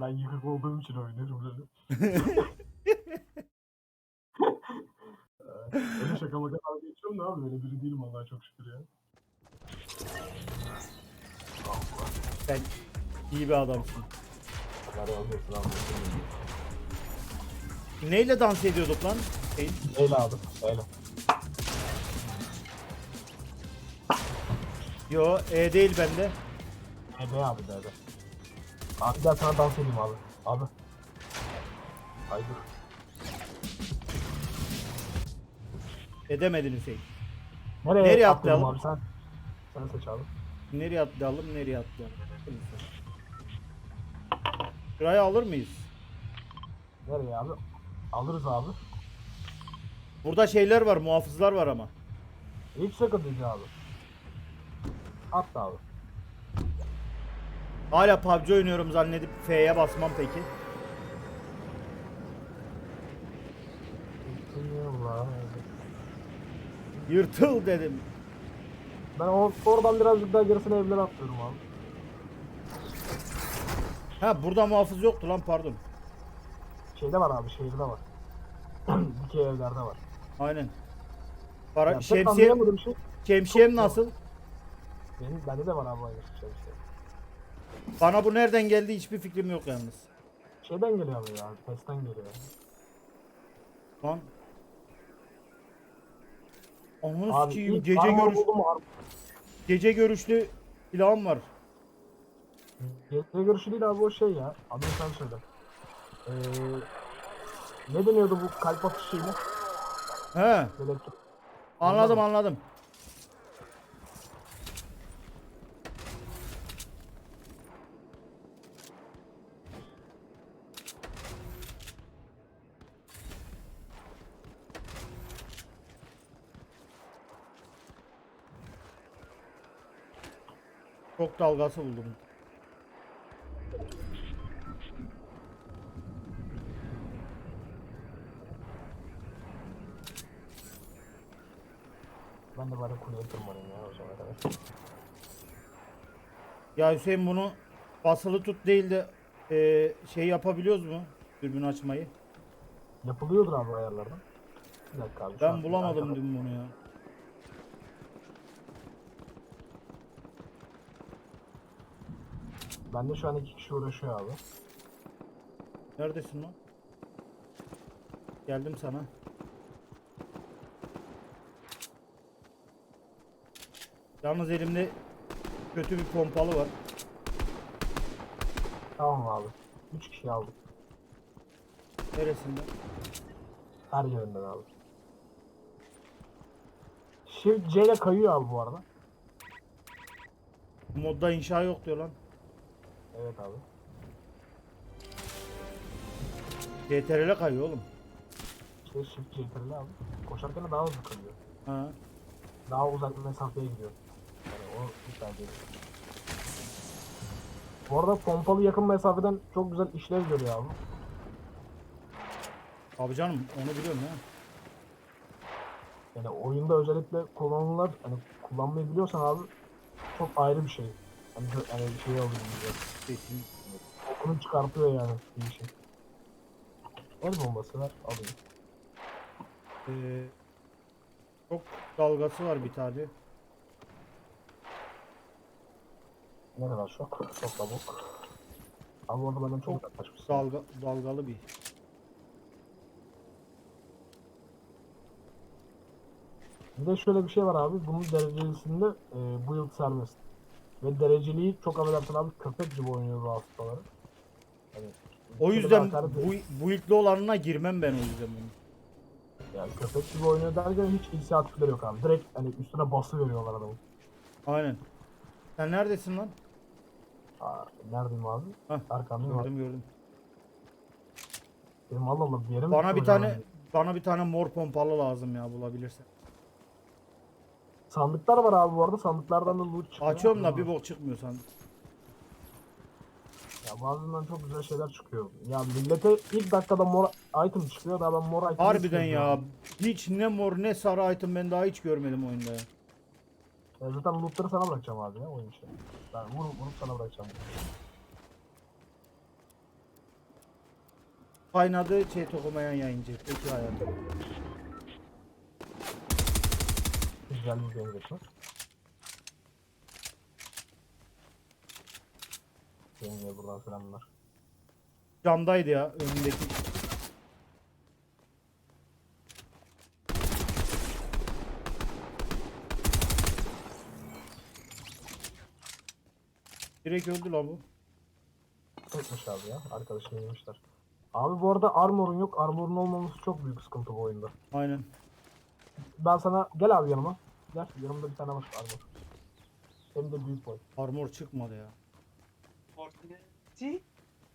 Ben yıkık olduğum için oynuyorum böyle. Öyle şaka maka dalga geçiyorum da abi öyle biri değilim Allah'a çok şükür ya. Sen iyi bir adamsın. Allah razı olsun abi. Neyle dans ediyorduk lan? Şey, Öyle abi. Öyle. yo E değil bende. Ne be abi be. Abi gel sana dans edeyim abi. Abi. Haydi. Edemedin Hüseyin. Nereye, Nereye atlayalım? Abi sen. Sen seç abi. Nereye atlayalım, nereye atlayalım? Şurayı alır mıyız? Nereye abi? Alırız abi. Burada şeyler var, muhafızlar var ama. Hiç sıkıntı değil abi. Atla abi. Hala PUBG oynuyorum zannedip F'ye basmam peki. Yırtıl dedim. Ben o, oradan birazcık daha gerisine evlere atlıyorum abi. Ha burada muhafız yoktu lan pardon. Şeyde var abi şehirde var. Dikey evlerde var. Aynen. Para, Ya, pek şemsiye, şey. şemsiyem çok- nasıl? Benim, bende de var abi aynı işte. Bana bu nereden geldi hiçbir fikrim yok yalnız. Şeyden geliyor abi ya. Testten geliyor. Lan. Ananı Abi sikeyim ilk gece armor görüş buldum gece görüşlü silahım var. Gece görüşü değil abi o şey ya. Adını sen söyle. Ee, ne deniyordu bu kalp atışıyla? He, Böyle anladım anladım. Çok dalgası buldum. ben de bari kuleye tırmanayım ya o zamana kadar. Ya Hüseyin bunu basılı tut değil de eee, şey yapabiliyoruz mu? Dürbün açmayı. Yapılıyordur abi ayarlardan. Bir dakika abi. şu Ben bulamadım dün bunu ya. Bende şu an iki kişi uğraşıyor abi. Neredesin lan? Geldim sana. Yalnız elimde kötü bir pompalı var. Tamam abi. Üç kişi aldık. Neresinde? Her yerinden abi. Shift C ile kayıyor abi bu arada. Modda inşa yok diyor lan. Evet abi. CTRL'e kayıyor oğlum. İşte Shift C ile abi. Koşarken de daha hızlı kayıyor. Ha. Daha uzak bir mesafeye gidiyor. Yani o güzel değil. Bu arada pompalı yakın mesafeden çok güzel işlev görüyor abi. Abi canım onu biliyorum ya. Yani oyunda özellikle kullanılan hani kullanmayı biliyorsan abi çok ayrı bir şey. Hani, hani şey oluyor diyor. Kesin. Okunu çıkartıyor yani bir şey. El bombası ver alayım. Ee, çok dalgası var bir tane. Nerede var? Şok da bok. Abi orada benden çok uzaklaşmışsın. Dalga, dalgalı bir. Bir de şöyle bir şey var abi. Bunun derecesinde e, bu yıl serbest. Ve dereceliği çok affedersin abi köpek gibi oynuyor bu haftaları. Hani, O yüzden bu, bu ilkli olanına girmem ben o yüzden bunu. Yani köpek gibi oynuyor derken hiç inisiyatifleri yok abi. Direkt hani üstüne bası veriyorlar adamın. Aynen. Sen neredesin lan? Aa, neredeyim abi? Hah, Arkandayım abi. Gördüm gördüm. Benim Allah Allah bir yere mi Bana bir tane bana bir tane mor pompalı lazım ya bulabilirsen. Sandıklar var abi bu arada sandıklardan da loot çıkıyor. Açıyorum da bir bok çıkmıyor sandık. Ya bazından çok güzel şeyler çıkıyor. Ya millete ilk dakikada mor item çıkıyor da ben mor item Harbiden ya. Hiç ne mor ne sarı item ben daha hiç görmedim oyunda ya. Ya zaten lootları sana bırakacağım abi ya oyun işte. Ben vurup vurup sana bırakacağım. Kaynadı şey tokumayan yayıncı. Peki hayatım. Güzel bir game geçme. Yengeye buradan selamlar. Camdaydı ya önündeki. Direkt öldü lan bu. Tekmiş abi ya. Arkadaşını yemişler. Abi bu arada armorun yok. Armorun olmaması çok büyük sıkıntı bu oyunda. Aynen. Ben sana gel abi yanıma. Gel yanımda bir tane var armor. Hem de büyük boy. Armor çıkmadı ya. Fortnite.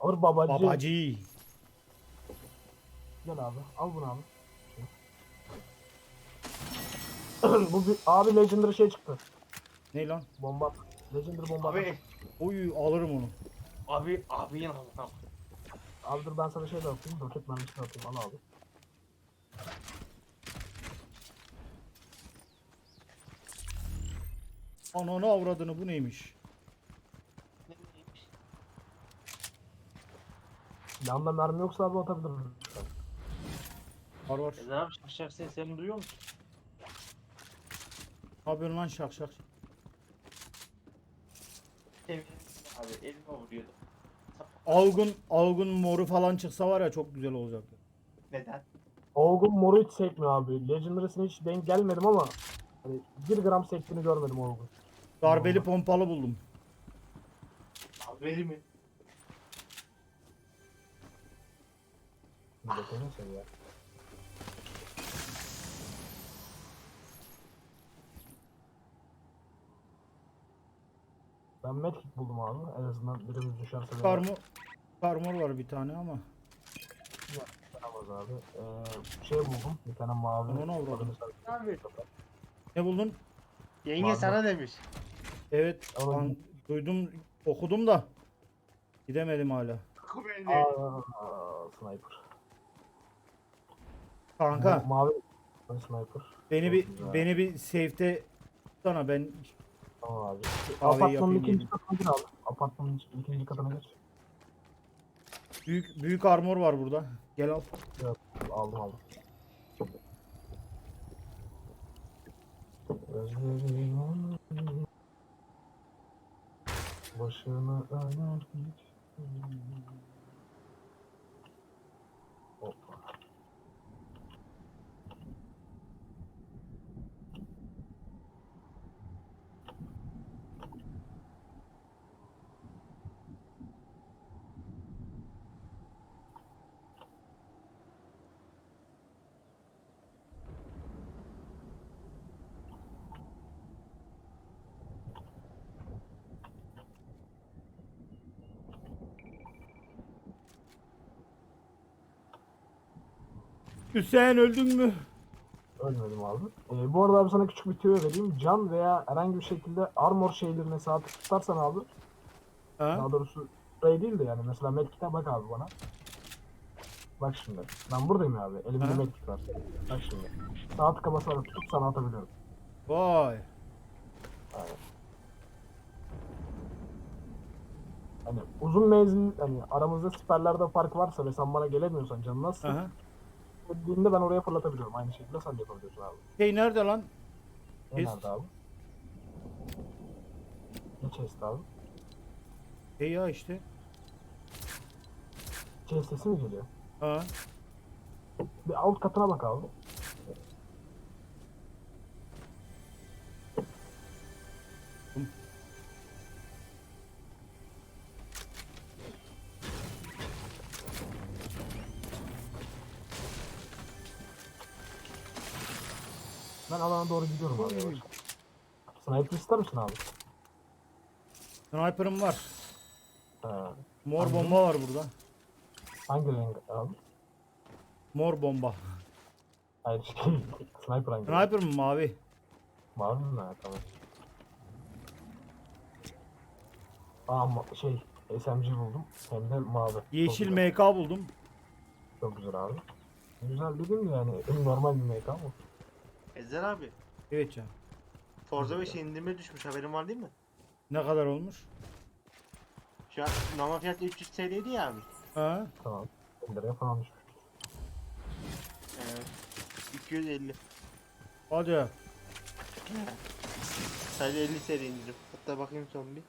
Ağır babacı. Babacı. Gel abi. Al bunu abi. Bu bir, abi Legendary şey çıktı. Ne lan? Bomba. Legendary bomba. Abi. Oy alırım onu. abi, abi yanımda. abi dur ben sana şey de atayım. Roket mermisi de atayım. Al abi. Ananı avradını bu neymiş? Yanında mermi yoksa abi atabilirim. Var var. Ezen abi şak şak sen seni duyuyor musun? Ne yapıyorsun lan şak şak? Evet. Abi elime vuruyordu. Algun, algun moru falan çıksa var ya çok güzel olacaktı. Neden? Olgun moru hiç sekmiyor abi. Legendary'sine hiç denk gelmedim ama hani 1 gram sektiğini görmedim Olgun. Darbeli pompalı buldum. Haberi mi? Sen ya. Ben medkit buldum abi. En azından birimiz düşerse de Karmor, karmor var bir tane ama. yaramaz abi. Ee, şey buldum. Bir tane mavi. Sen- Abi. Ne buldun? Yenge sana demiş. Evet, Ama- ben duydum, okudum da gidemedim hala. Aa, sniper. Kanka, Mavi Ben sniper. beni bir güzel. beni bir safe'te tutsana ben Tamam abi. Apartmanın yapayım ikinci katına gir abi. Apartmanın ikinci- ikinci katına geç. büyük büyük armor var burada. Gel al. Aldım aldım. Onu. Başını öner Hüseyin öldün mü? Ölmedim abi. Ee, bu arada abi sana küçük bir tüyo vereyim. Can veya herhangi bir şekilde armor şeylerine sabit tutarsan abi. Ha? Daha doğrusu sprey değil de yani mesela medkit'e bak abi bana. Bak şimdi. Ben buradayım abi. Elimde Ha. medkit var. Bak şimdi. Sağ tıka basarak tutup sana atabiliyorum. Vay. Aynen. Hani uzun menzil hani aramızda siperlerde fark varsa ve sen bana gelemiyorsan canın nasıl? Aha. Dediğinde ben oraya fırlatabiliyorum. Aynı şekilde sen de yapabiliyorsun abi. Şey nerede lan? Ne Chest. nerede abi? Ne chest abi? Şey ya işte. Chest sesi mi geliyor? Ha. Bir alt katına bak abi. Ben alana doğru gidiyorum abi. yavaş. Sniper ister misin abi? Sniper'ım var. Ha. Mor bomba var burada. Hangi renk abi? Mor bomba. Hayır şey. Sniper hangi? renk? Sniper mı mavi? Mavi mi? Ha, tamam. Aa ma- şey SMG buldum. Hem de mavi. Çok Yeşil güzel. MK buldum. Çok güzel abi. Güzel dedim de yani normal bir make ama. Ezen abi. Evet ya. Forza 5 indirime düşmüş haberin var değil mi? Ne kadar olmuş? Şu an normal fiyatı 300 TL'ydi ya abi. Ha? Tamam. 50 liraya falan düşmüş. Evet. 250. Hadi. Sadece 50 seri indirim. Hatta bakayım son bir.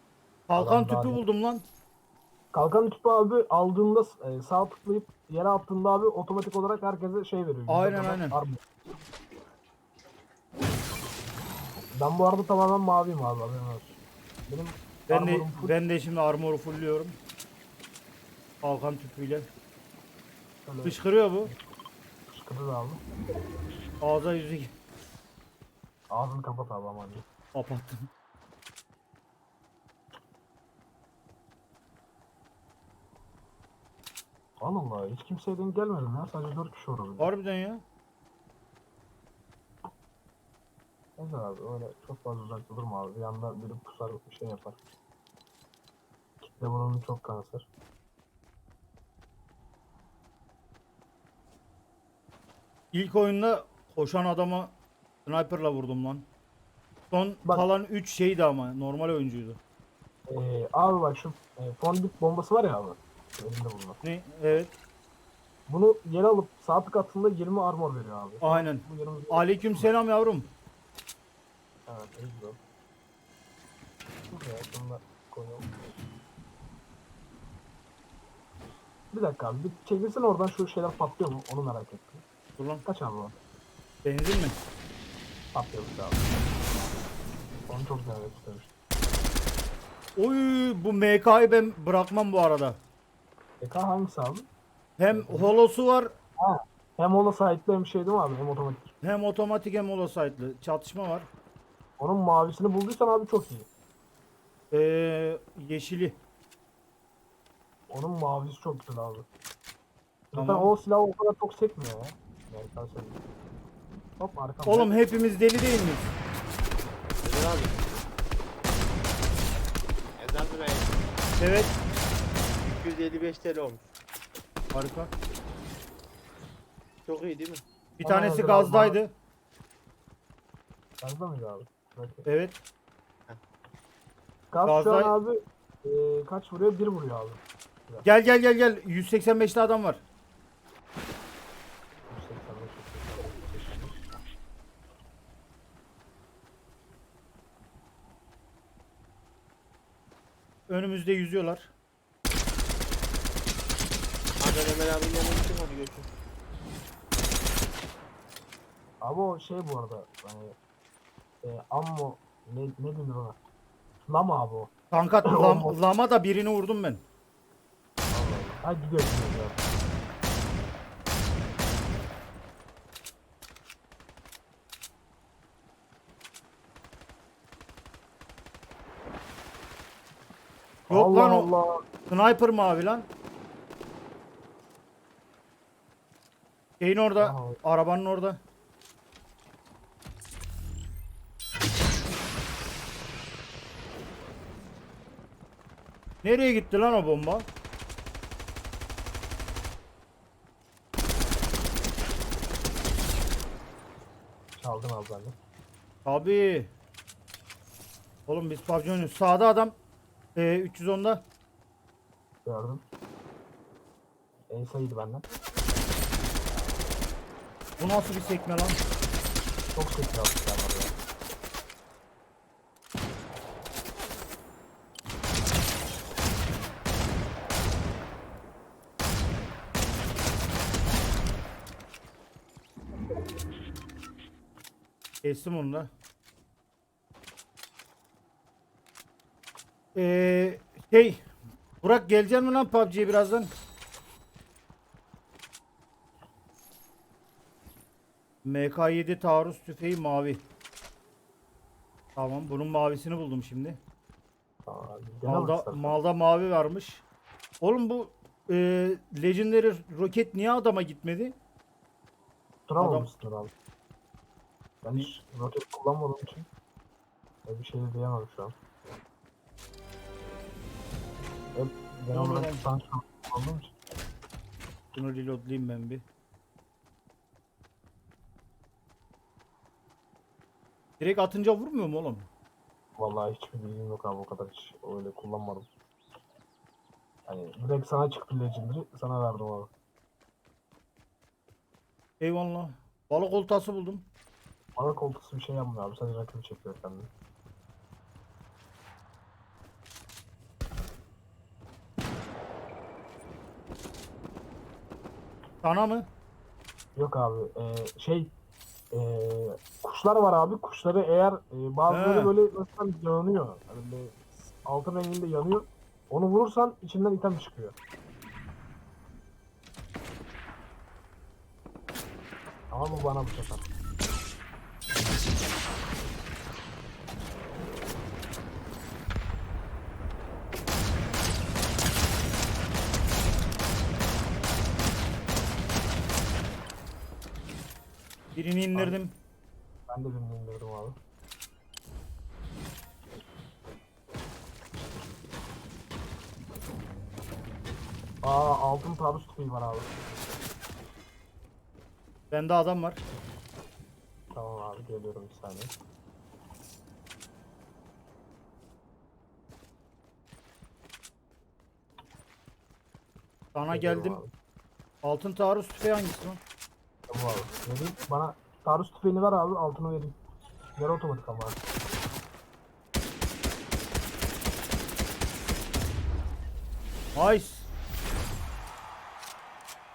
Kalkan Adam daha tüpü buldum lan. Kalkan tüpü abi aldığında e, sağ tıklayıp yere attığında abi otomatik olarak herkese şey veriyor. Aynen, aynen. armor. Ben bu arada tamamen maviyim abi haberin olsun. Benim Ben de armorum full. ben de şimdi armoru fullüyorum. Kalkan tüpüyle. Şöyle Fışkırıyor bu. fışkırır abi. Ağza yüzü Ağzını kapat abi aman diyeyim. kapattım. Allah Allah hiç kimseye denk gelmedim ya. Sadece 4 kişi orabildi. Harbiden ya. Neyse abi öyle çok fazla uzakta durma abi. Bir anda biri pusar bir şey yapar. Kitle bunun çok kanser. İlk oyunda koşan adama sniperla vurdum lan. Son Bak. kalan 3 şeydi ama normal oyuncuydu. Ee, abi bak şu e, fondip bombası var ya abi. Elinde bulunan. Ne? Evet. Bunu yere alıp sağ tık attığında 20 armor veriyor abi. Aynen. Bu 20 Aleyküm selam yavrum. İyi güzel. Buraya da koyalım. Bir dakika abi, bir çekilsene oradan şu şeyler patlıyor mu? Onu merak ettim. Dur lan. Kaç abi o? Benzin mi? Patlıyormuş abi. Onu çok denemek istemiştim. Oy bu MK'yı ben bırakmam bu arada. EK hangisi abi? Hem holosu var Hem ona sahipli hem şey değil mi abi? Hem otomatik. hem otomatik hem holosightlı. Çatışma var. Onun mavisini bulduysan abi çok iyi. Ee, yeşili. Onun mavisi çok güzel abi. Zaten Tamam. o silah o kadar çok sekmiyor ya. Yani sen söyle. Hop arkamda. Oğlum hepimiz deli değil miyiz? Ezel abi. Ezel Bey. Evet. 255 TL olmuş. Harika. Çok iyi değil mi? Bir Bana tanesi hazır gazdaydı. Gazda mıydı abi? Evet. Gaz şu an abi e, kaç vuruyor? Bir vuruyor abi. Gel gel gel gel. 185'te adam var. 185. Önümüzde yüzüyorlar. Hadi Ömer abinin yanına gittim hadi görüşürüz. Abi o şey bu arada hani e, ammo ne, ne denir ona? Lama abi o. Kanka lam- lama da birini vurdum ben. Ha gidiyor gidiyor. ya. Yok Allah lan o Allah. sniper mavi lan. Şeyin orada, Aha. arabanın orada. Nereye gitti lan o bomba? Çaldın abi. Abi. Oğlum biz PUBG oynuyoruz. Sağda adam. Ee, 310'da. Gördüm. En sayıydı benden. Bu nasıl bir sekme lan? Çok almışlar var ya. Kestim onu da. Ee, şey. Burak gelecek mi lan PUBG'ye birazdan? MK7 taarruz tüfeği mavi. Tamam bunun mavisini buldum şimdi. Gene Malda, malda mavi varmış. Oğlum bu e, Legendary roket niye adama gitmedi? Duramamışsındır abi. Ben hiç roket kullanmadığım için bir şey de diyemem şu an. Genel Ne oluyor olarak lan? sanki kullandığım için. Bunu reloadlayayım ben bir. Direkt atınca vurmuyor mu oğlum? Vallahi hiçbir bilgim yok abi o kadar hiç öyle kullanmadım. Hani direkt sana çıktı Legendary sana verdim abi. Eyvallah. Balık oltası buldum. Bana koltuğu bir şey yapmıyor abi. Sadece rakibi çekiyor kendini. Sana mı? Yok abi. Ee, şey ee, kuşlar var abi. Kuşları eğer ee, bazıları He. böyle mesela yanıyor. Yani böyle altın renginde yanıyor. Onu vurursan içinden item çıkıyor. Ama bu bana bu sefer. Birini indirdim. Ben de birini indirdim abi. Aa altın taarruz tüfeği var abi. Bende adam var. Tamam abi geliyorum bir saniye. Sana Geliyorum geldim. abi. Altın taarruz tüfeği hangisi lan? Tamam abi. Vereyim. Bana taarruz tüfeğini ver abi altını vereyim. Ver otomatik ama. Nice.